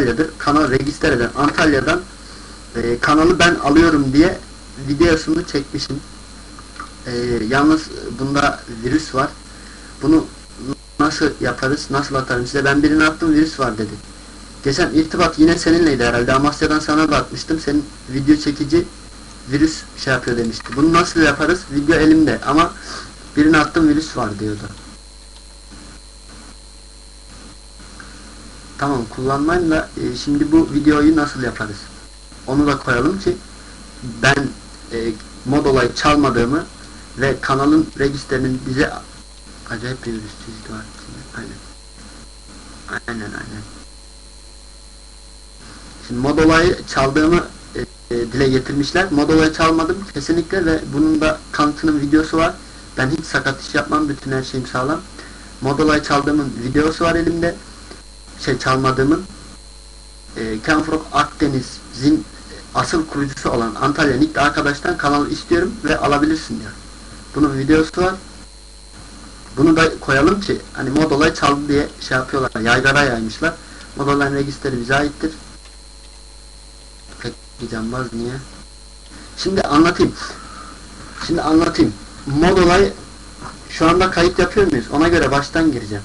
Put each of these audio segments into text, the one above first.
Antalya'dır. Kanal register eden Antalya'dan e, kanalı ben alıyorum diye videosunu çekmişim. E, yalnız bunda virüs var. Bunu nasıl yaparız, nasıl atarım size? Ben birine attım virüs var dedi. Geçen irtibat yine seninleydi herhalde. Amasya'dan sana da atmıştım. Senin video çekici virüs şey yapıyor demişti. Bunu nasıl yaparız? Video elimde ama birine attım virüs var diyordu. Tamam kullanmayın da e, şimdi bu videoyu nasıl yaparız? Onu da koyalım ki ben e, mod olayı çalmadığımı ve kanalın registerinin bize acayip bir çizgi var. Aynen. Aynen aynen. Şimdi mod olayı çaldığımı e, e, dile getirmişler. Mod olayı çalmadım kesinlikle ve bunun da kanıtının videosu var. Ben hiç sakat iş yapmam. Bütün her şeyim sağlam. Mod olayı çaldığımın videosu var elimde. Şey çalmadığımın. E, Kenfrog Akdeniz'in asıl kurucusu olan Antalya Nick'li arkadaştan kanalı istiyorum ve alabilirsin diyor. Bunun videosu var. Bunu da koyalım ki hani mod olayı çaldı diye şey yapıyorlar. Yaygara yaymışlar. Mod olayın registeri bize aittir. Peki cambaz niye? Şimdi anlatayım. Şimdi anlatayım. Mod olayı şu anda kayıt yapıyor muyuz? Ona göre baştan gireceğim.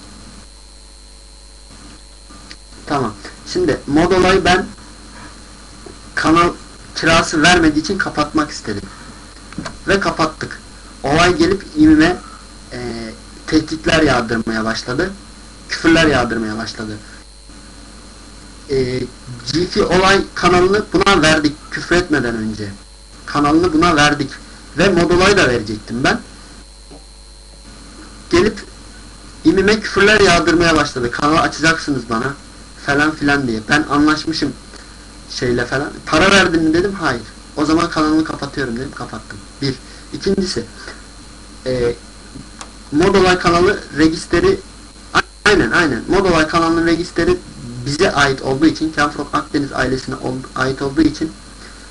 Tamam. Şimdi mod olayı ben kanal kirası vermediği için kapatmak istedim. Ve kapattık. Olay gelip imime e, tehditler yağdırmaya başladı. Küfürler yağdırmaya başladı. E, GF olay kanalını buna verdik küfür etmeden önce. Kanalını buna verdik. Ve mod olayı da verecektim ben. Gelip imime küfürler yağdırmaya başladı. Kanalı açacaksınız bana falan filan diye. Ben anlaşmışım şeyle falan. Para verdin mi dedim. Hayır. O zaman kanalımı kapatıyorum dedim. Kapattım. Bir. İkincisi e, Modolay kanalı registeri aynen aynen Modolay kanalının registeri bize ait olduğu için Kenfrog Akdeniz ailesine ait olduğu için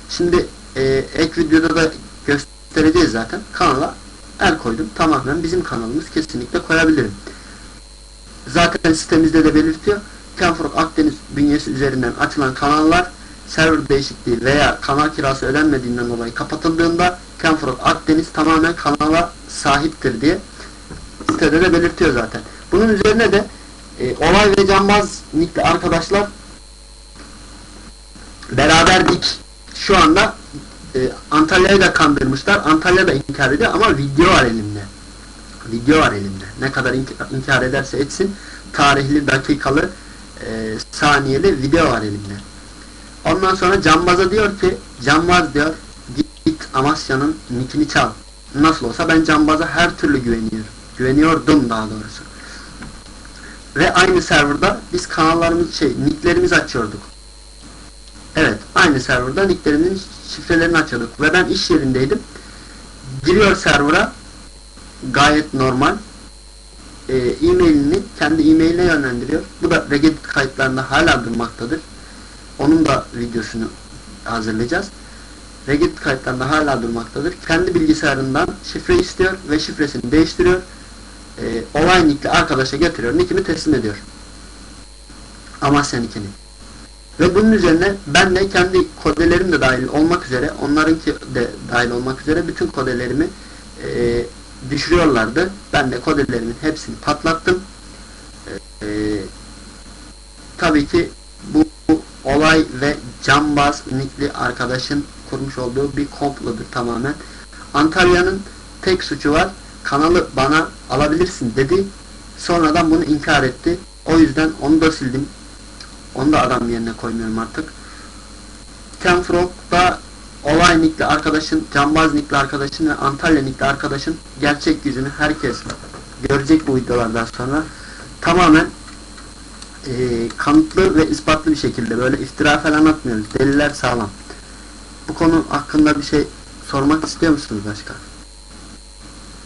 şimdi e, ek videoda da göstereceğiz zaten kanala el koydum tamamen bizim kanalımız kesinlikle koyabilirim zaten sitemizde de belirtiyor Kenfrog Akdeniz bünyesi üzerinden açılan kanallar server değişikliği veya kanal kirası ödenmediğinden dolayı kapatıldığında Kenfrog Akdeniz tamamen kanala sahiptir diye sitede de belirtiyor zaten. Bunun üzerine de e, Olay ve Cambaz nickli arkadaşlar beraberdik. Şu anda e, Antalya'yı da kandırmışlar. Antalya da inkar ediyor ama video var elimde. Video var elimde. Ne kadar inkar ederse etsin tarihli, dakikalı, e, saniyeli video var elimde. Ondan sonra Cambaz'a diyor ki Cambaz diyor git Amasya'nın nickini çal. Nasıl olsa ben Cambaz'a her türlü güveniyorum. Güveniyordum daha doğrusu. Ve aynı serverda biz kanallarımız şey nicklerimizi açıyorduk. Evet aynı serverda nicklerimizin şifrelerini açıyorduk. Ve ben iş yerindeydim. Giriyor server'a gayet normal e-mailini kendi e-mailine yönlendiriyor. Bu da Regedit kayıtlarında hala durmaktadır. Onun da videosunu hazırlayacağız. Regedit kayıtlarında hala durmaktadır. Kendi bilgisayarından şifre istiyor ve şifresini değiştiriyor. E, olay nickli arkadaşa getiriyor. Nickini teslim ediyor. Amasya nickini. Ve bunun üzerine ben de kendi kodelerim de dahil olmak üzere, onlarınki de dahil olmak üzere bütün kodelerimi e, düşürüyorlardı. Ben de kodelerimin hepsini patlattım. E, tabii ki bu, bu olay ve cambaz nickli arkadaşın kurmuş olduğu bir komplodur tamamen. Antalya'nın tek suçu var. Kanalı bana alabilirsin dedi. Sonradan bunu inkar etti. O yüzden onu da sildim. Onu da adam yerine koymuyorum artık. Kenfrog'da olay nickli arkadaşın, cambaz nickli arkadaşın ve Antalya nickli arkadaşın gerçek yüzünü herkes görecek bu videolardan sonra. Tamamen e, kanıtlı ve ispatlı bir şekilde böyle iftira falan atmıyoruz. Deliller sağlam. Bu konu hakkında bir şey sormak istiyor musunuz başka?